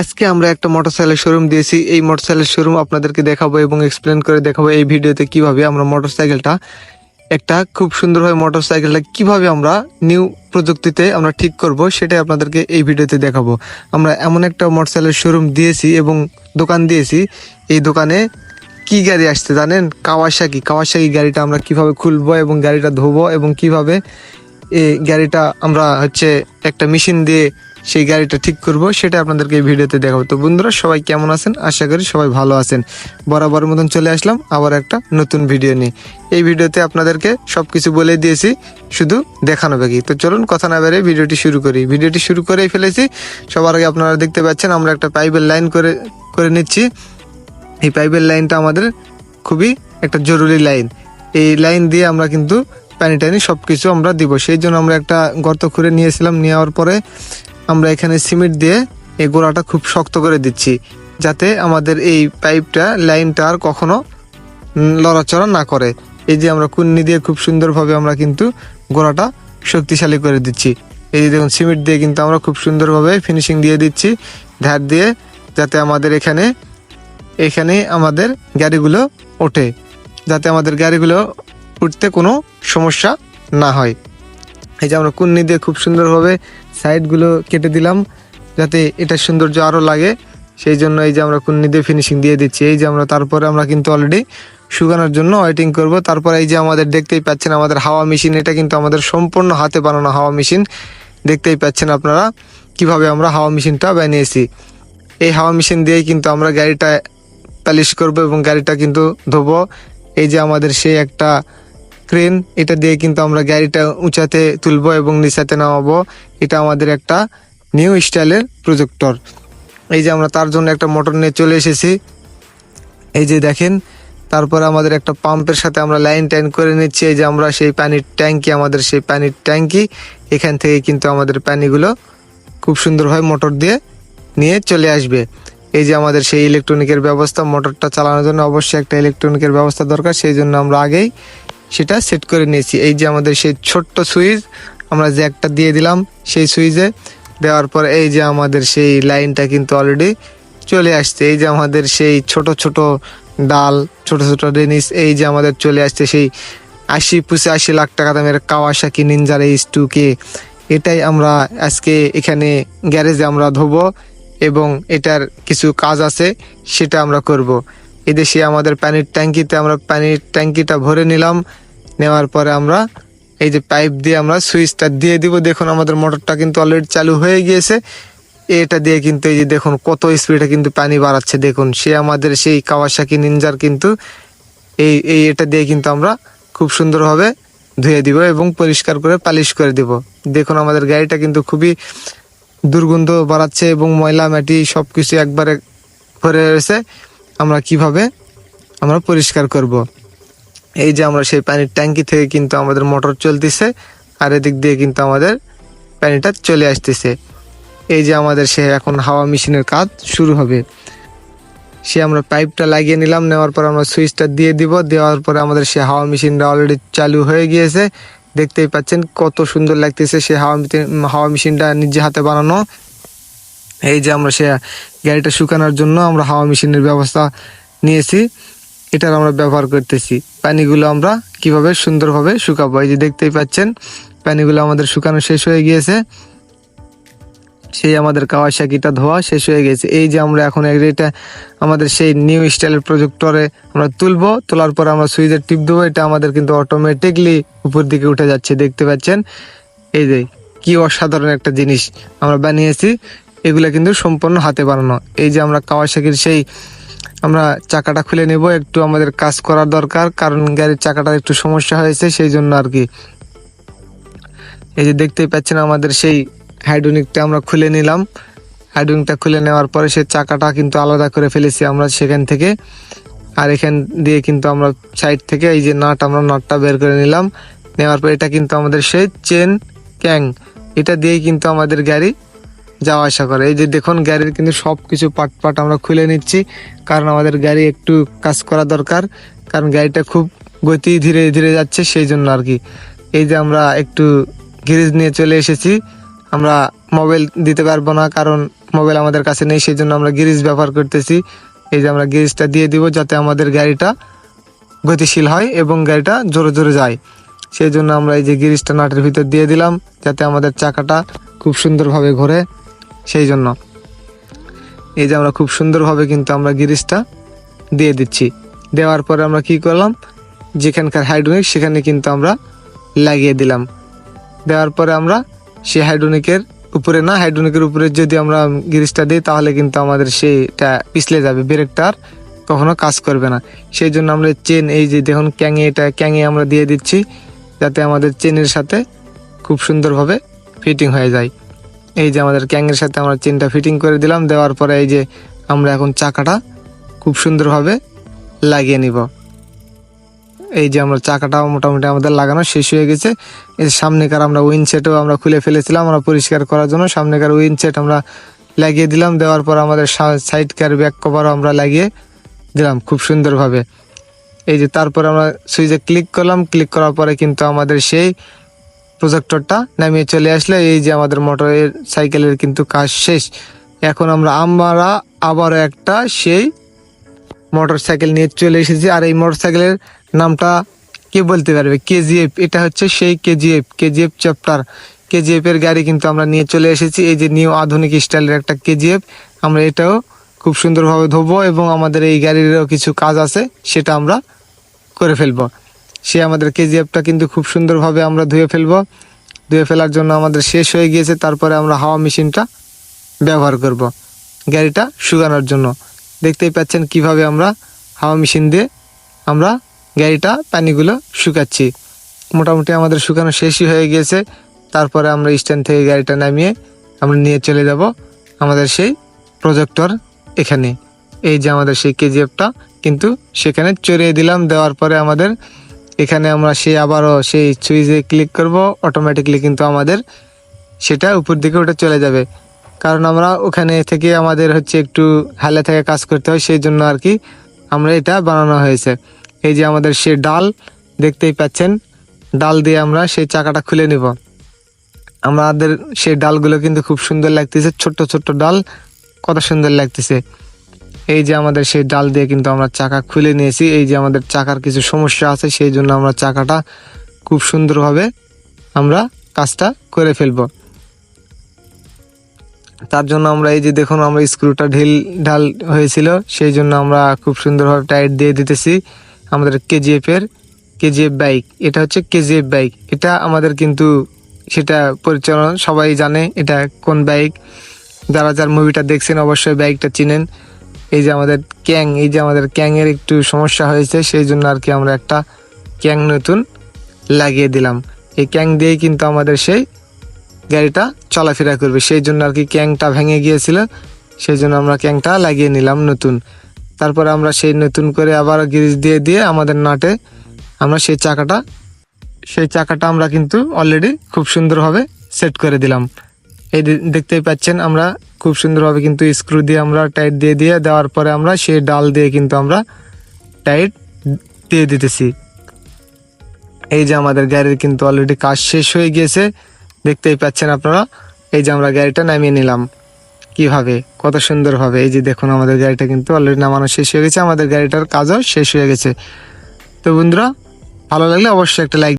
আজকে আমরা একটা মোটরসাইকেলের শোরুম দিয়েছি। এই মোটরসাইকেলের শোরুম আপনাদেরকে দেখাবো এবং এক্সপ্লেন করে দেখাবো এই ভিডিওতে কীভাবে আমরা মোটরসাইকেলটা একটা খুব সুন্দরভাবে মোটরসাইকেলটা কীভাবে আমরা নিউ প্রযুক্তিতে আমরা ঠিক করব সেটাই আপনাদেরকে এই ভিডিওতে দেখাবো। আমরা এমন একটা মোটরসাইকেলের শোরুম দিয়েছি এবং দোকান দিয়েছি। এই দোকানে কি গাড়ি আসছে জানেন? কাওয়াসাকি কাওয়াসাকি গাড়িটা আমরা কীভাবে খুলবো এবং গাড়িটা ধোবো এবং কীভাবে এই গাড়িটা আমরা হচ্ছে একটা মেশিন দিয়ে সেই গাড়িটা ঠিক করব, সেটা আপনাদেরকে এই ভিডিওতে দেখাবো। তো বন্ধুরা, সবাই কেমন আছেন? আশা করি সবাই ভালো আছেন। বরাবর মতন চলে আসলাম আবার একটা নতুন ভিডিও নিয়ে। এই ভিডিওতে আপনাদেরকে সব কিছু বলে দিয়েছি, শুধু দেখানো বাকি। তো চলুন কথা না বেড়ে ভিডিওটি শুরু করি। ভিডিওটি শুরু করেই ফেলেছি। সবার আগে আপনারা দেখতে পাচ্ছেন, আমরা একটা পাইপের লাইন করে করে নিচ্ছি। এই পাইপের লাইনটা আমাদের খুবই একটা জরুরি লাইন। এই লাইন দিয়ে আমরা কিন্তু পানি টানি সব কিছু আমরা দিব। সেই জন্য আমরা একটা গর্ত খুঁড়ে নিয়েছিলাম। নেওয়ার পরে আমরা এখানে সিমেন্ট দিয়ে এই গোড়াটা খুব শক্ত করে দিচ্ছি, যাতে আমাদের এই পাইপটা, লাইনটা আর কখনো লড়াচড়া না করে। এই যে আমরা কুন্নি দিয়ে খুব সুন্দরভাবে আমরা কিন্তু গোড়াটা শক্তিশালী করে দিচ্ছি। এই যে দেখুন, সিমেন্ট দিয়ে কিন্তু আমরা খুব সুন্দরভাবে ফিনিশিং দিয়ে দিচ্ছি, ধার দিয়ে, যাতে আমাদের এখানে এখানে আমাদের গাড়িগুলো ওঠে, যাতে আমাদের গাড়িগুলো উঠতে কোনো সমস্যা না হয়। এই যে আমরা কুন্নি দিয়ে খুব সুন্দরভাবে সাইডগুলো কেটে দিলাম, যাতে এটা সৌন্দর্য আরও লাগে। সেই জন্য এই যে আমরা কুন্নি দিয়ে ফিনিশিং দিয়ে দিচ্ছি। এই যে আমরা তারপরে আমরা কিন্তু অলরেডি শুকানোর জন্য ওয়েটিং করব। তারপর এই যে আমাদের দেখতেই পাচ্ছেন আমাদের হাওয়া মেশিন এটা কিন্তু আমাদের সম্পূর্ণ হাতে বানানো হাওয়া মেশিন দেখতেই পাচ্ছেন আপনারা কীভাবে আমরা হাওয়া মেশিনটা বানিয়েছি। এই হাওয়া মেশিন দিয়েই কিন্তু আমরা গাড়িটা পালিশ করব এবং গাড়িটা কিন্তু ধোবো। এই যে আমাদের সেই একটা ক্রেন এটা দিয়ে কিন্তু আমরা গাড়িটা উঁচাতে তুলবো এবং নিচাতে নামাবো। এটা আমাদের একটা নিউ স্টাইলের প্রজেক্টর এই যে আমরা তার জন্য একটা মোটর নিয়ে চলে এসেছি। এই যে দেখেন, তারপরে আমাদের একটা পাম্পের সাথে আমরা লাইন টাইন করে নিচ্ছি। এই যে আমরা সেই পানির ট্যাঙ্কি, আমাদের সেই পানির ট্যাঙ্কি, এখান থেকে কিন্তু আমাদের পানিগুলো খুব সুন্দরভাবে মোটর দিয়ে নিয়ে চলে আসবে। এই যে আমাদের সেই ইলেকট্রনিকের ব্যবস্থা মোটরটা চালানোর জন্য অবশ্যই একটা ইলেকট্রনিকের ব্যবস্থা দরকার। সেই জন্য আমরা আগেই সেটা সেট করে নিয়েছি। এই যে আমাদের সেই ছোট্ট সুইচ, আমরা যে একটা দিয়ে দিলাম সেই সুইচে, দেওয়ার পর এই যে আমাদের সেই লাইনটা কিন্তু অলরেডি চলে আসছে। এই যে আমাদের সেই ছোট ছোট ডাল, ছোট ছোট রেনিস এই যে আমাদের চলে আসছে সেই আশি পুষে আশি লাখ টাকা দামের কাওয়াসাকি নিনজার এইচ টু কে এটাই আমরা আজকে এখানে গ্যারেজে আমরা ধোবো এবং এটার কিছু কাজ আছে, সেটা আমরা করব। এদেশে আমাদের পানির ট্যাঙ্কিতে আমরা পানির ট্যাঙ্কিটা ভরে নিলাম। নেওয়ার পরে আমরা এই যে পাইপ দিয়ে আমরা সুইচটা দিয়ে দিব। দেখুন আমাদের মোটরটা কিন্তু অলরেডি চালু হয়ে গিয়েছে। এটা দিয়ে কিন্তু এই যে দেখুন কত স্পিডে কিন্তু পানি বাড়াচ্ছে। দেখুন, সে আমাদের সেই কাওয়াসাকি নিনজার কিন্তু এই এই এটা দিয়ে কিন্তু আমরা খুব সুন্দরভাবে ধুয়ে দিব এবং পরিষ্কার করে পালিশ করে দিব। দেখুন আমাদের গাড়িটা কিন্তু খুবই দুর্গন্ধ বাড়াচ্ছে এবং ময়লা, মাটি সব কিছু একবারে ভরে রয়েছে। আমরা কীভাবে আমরা পরিষ্কার করব। এই যে আমরা সেই পানির ট্যাঙ্কি থেকে কিন্তু আমাদের মোটর চলতেছে, আর এদিক দিয়ে কিন্তু আমাদের পানিটা চলে আসতেছে। এই যে আমাদের সে এখন হাওয়া মেশিনের কাজ শুরু হবে। সে আমরা পাইপটা লাগিয়ে নিলাম, নেওয়ার পর আমরা সুইচটা দিয়ে দিব। দেওয়ার পরে আমাদের সে হাওয়া মেশিনটা অলরেডি চালু হয়ে গিয়েছে। দেখতেই পাচ্ছেন কত সুন্দর লাগতেছে সে হাওয়া হাওয়া মেশিনটা নিজে হাতে বানানো। এই যে আমরা সে গাড়িটা শুকানোর জন্য আমরা হাওয়া মেশিনের ব্যবস্থা নিয়েছি। এটার আমরা ব্যবহার করতেছি। পানিগুলো আমরা কীভাবে সুন্দরভাবে শুকাবো? এই যে দেখতেই পাচ্ছেন, পানিগুলো আমাদের শুকানো শেষ হয়ে গিয়েছে। সেই আমাদের কাওয়াসাকিটা ধোয়া শেষ হয়ে গেছে। এই যে আমরা এখন এটা আমাদের সেই নিউ স্টাইলের প্রজেক্টরে আমরা তুলবো। তোলার পর আমরা সুইচের টিপ দেবো। এটা আমাদের কিন্তু অটোমেটিকলি উপর দিকে উঠে যাচ্ছে। দেখতে পাচ্ছেন? এই যে কি অসাধারণ একটা জিনিস আমরা বানিয়েছি। এগুলো কিন্তু সম্পূর্ণ হাতে বানানো। এই যে আমরা কাওয়াসাকির সেই আমরা চাকাটা খুলে নেব, একটু আমাদের কাজ করার দরকার, কারণ গাড়ির চাকাটার একটু সমস্যা হয়েছে, সেই জন্য আর কি। এই যে দেখতেই পাচ্ছেন আমাদের সেই হাইড্রোনিকটা আমরা খুলে নিলাম। হাইড্রোনিকটা খুলে নেওয়ার পরে সেই চাকাটা কিন্তু আলাদা করে ফেলেছি আমরা সেখান থেকে। আর এখান দিয়ে কিন্তু আমরা সাইড থেকে এই যে নাট, আমরা নাটটা বের করে নিলাম। নেওয়ার পর এটা কিন্তু আমাদের সেই চেন ক্যাং। এটা দিয়েই কিন্তু আমাদের গাড়ি যাওয়া আসা করে। এই যে দেখুন, গাড়ির কিন্তু সব কিছু পাট পাট আমরা খুলে নিচ্ছি, কারণ আমাদের গাড়ি একটু কাজ করা দরকার, কারণ গাড়িটা খুব গতি ধীরে ধীরে যাচ্ছে সেই জন্য আর কি। এই যে আমরা একটু গ্যারেজ নিয়ে চলে এসেছি, আমরা মোবাইল দিতে পারব না, কারণ মোবাইল আমাদের কাছে নেই সেই জন্য আমরা গিরিজ ব্যবহার করতেছি। এই যে আমরা গ্যারেজটা দিয়ে দিব যাতে আমাদের গাড়িটা গতিশীল হয় এবং গাড়িটা জোরে জোরে যায়। সেই জন্য আমরা এই যে গিরিজটা নাটের ভিতর দিয়ে দিলাম, যাতে আমাদের চাকাটা খুব সুন্দরভাবে ঘোরে। সেই জন্য এই যে আমরা খুব সুন্দরভাবে কিন্তু আমরা গিরিজটা দিয়ে দিচ্ছি। দেওয়ার পরে আমরা কি করলাম? যেখানকার হাইড্রোনিক সেখানে কিন্তু আমরা লাগিয়ে দিলাম। দেওয়ার পরে আমরা সেই হাইড্রোনিকের উপরে না, হাইড্রোনিকের উপরে যদি আমরা গিরিজটা দিই, তাহলে কিন্তু আমাদের সেইটা পিছলে যাবে, ব্রেকটা আর কখনো কাজ করবে না। সেই জন্য আমরা চেন এই যে দেখুন ক্যাঙে এটা, ক্যাঙে আমরা দিয়ে দিচ্ছি, যাতে আমাদের চেনের সাথে খুব সুন্দরভাবে ফিটিং হয়ে যায়। এই যে আমাদের ক্যাঙের সাথে আমরা চেনটা ফিটিং করে দিলাম, দেওয়ার পরে এই যে আমরা এখন চাকাটা খুব সুন্দরভাবে লাগিয়ে নিব। এই যে আমরা চাকাটা মোটামুটি আমাদের লাগানো শেষ হয়ে গেছে। এর সামনেকার আমরা উইন সেটও আমরা খুলে ফেলেছিলাম, আমরা পরিষ্কার করার জন্য। সামনেকার উইন সেট আমরা লাগিয়ে দিলাম, দেওয়ার পর আমাদের সাইডকার ব্যাক কভারও আমরা লাগিয়ে দিলাম খুব সুন্দরভাবে। এই যে তারপর আমরা সুইচে ক্লিক করলাম ক্লিক করার পরে কিন্তু আমাদের সেই প্রজেক্টরটা নামিয়ে চলে আসলে এই যে আমাদের মোটরের সাইকেলের কিন্তু কাজ শেষ। এখন আমরা আমরা আবারও একটা সেই মোটর সাইকেল নিয়ে চলে এসেছি। আর এই মোটর সাইকেলের নামটা কে বলতে পারবে? কেজিএফ এটা হচ্ছে সেই কেজিএফ কেজিএফ চ্যাপ্টার কেজিএফ এর গাড়ি কিন্তু আমরা নিয়ে চলে এসেছি। এই যে নিউ আধুনিক স্টাইলের একটা কেজিএফ আমরা এটাও খুব সুন্দরভাবে ধোবো এবং আমাদের এই গাড়িরও কিছু কাজ আছে, সেটা আমরা করে ফেলব। সে আমাদের কেজিএফটা কিন্তু খুব সুন্দরভাবে আমরা ধুয়ে ফেলব। ধুয়ে ফেলার জন্য আমাদের শেষ হয়ে গিয়েছে, তারপরে আমরা হাওয়া মেশিনটা ব্যবহার করব। গাড়িটা শুকানোর জন্য। দেখতেই পাচ্ছেন কীভাবে আমরা হাওয়া মেশিন দিয়ে আমরা গাড়িটা, পানিগুলো শুকাচ্ছি। মোটামুটি আমাদের শুকানো শেষই হয়ে গিয়েছে। তারপরে আমরা স্ট্যান্ড থেকে গাড়িটা নামিয়ে আমরা নিয়ে চলে যাব আমাদের সেই প্রজেক্টর এখানে। এই যে আমাদের সেই কেজিএফটা, কিন্তু সেখানে চড়িয়ে দিলাম। দেওয়ার পরে আমাদের এখানে আমরা সেই আবারও সেই সুইচে ক্লিক করব অটোমেটিকলি কিন্তু আমাদের সেটা উপর দিকে ওটা চলে যাবে। কারণ আমরা ওখানে থেকে আমাদের হচ্ছে একটু হালে থেকে কাজ করতে হয়, সেই জন্য আর কি আমরা এটা বানানো হয়েছে। এই যে আমাদের সে ডাল, দেখতেই পাচ্ছেন, ডাল দিয়ে আমরা সেই চাকাটা খুলে নিব। আমাদের সেই ডালগুলো কিন্তু খুব সুন্দর লাগতেছে, ছোট্ট ছোট্ট ডাল, কত সুন্দর লাগতেছে। এই যে আমাদের সেই ডাল দিয়ে কিন্তু আমরা চাকা খুলে নিয়েছি। এই যে আমাদের চাকার কিছু সমস্যা আছে, সেই জন্য আমরা চাকাটা খুব সুন্দরভাবে আমরা কাজটা করে ফেলব। তার জন্য আমরা এই যে দেখুন, আমরা স্ক্রুটা ঢিল, ঢাল হয়েছিল, সেই জন্য আমরা খুব সুন্দরভাবে টাইট দিয়ে দিতেছি আমাদের কেজিএফ এর কেজিএফ বাইক। এটা হচ্ছে কেজিএফ বাইক। এটা আমাদের কিন্তু সেটা পরিচালনা, সবাই জানে এটা কোন বাইক। যারা যার মুভিটা দেখছেন অবশ্যই বাইকটা চিনেন। এই যে আমাদের ক্যাং, এই যে আমাদের ক্যাংয়ের একটু সমস্যা হয়েছে, সেই জন্য আর কি আমরা একটা ক্যাং নতুন লাগিয়ে দিলাম। এই ক্যাং দিয়েই কিন্তু আমাদের সেই গাড়িটা চলাফেরা করবে। সেই জন্য আর কি ক্যাংটা ভেঙে গিয়েছিল, সেই জন্য আমরা ক্যাংটা লাগিয়ে নিলাম নতুন। তারপরে আমরা সেই নতুন করে আবার গ্রিজ দিয়ে দিয়ে আমাদের নাটে আমরা সেই চাকাটা সেই চাকাটা আমরা কিন্তু অলরেডি খুব সুন্দরভাবে সেট করে দিলাম। এই দেখতেই পাচ্ছেন আমরা খুব সুন্দরভাবে কিন্তু স্ক্রু দিয়ে আমরা টাইট দিয়ে দিয়ে দেওয়ার পরে আমরা সেই ডাল দিয়ে কিন্তু আমরা টাইট দিয়ে দিতেছি। এই যে আমাদের গাড়ির কিন্তু অলরেডি কাজ শেষ হয়ে গিয়েছে, দেখতেই পাচ্ছেন আপনারা? এই যে আমরা গাড়িটা নামিয়ে নিলাম। কীভাবে? কত সুন্দরভাবে। এই যে দেখুন আমাদের গাড়িটা কিন্তু অলরেডি নামানো শেষ হয়ে গেছে, আমাদের গাড়িটার কাজও শেষ হয়ে গেছে। তো বন্ধুরা, ভালো লাগলে অবশ্যই একটা লাইক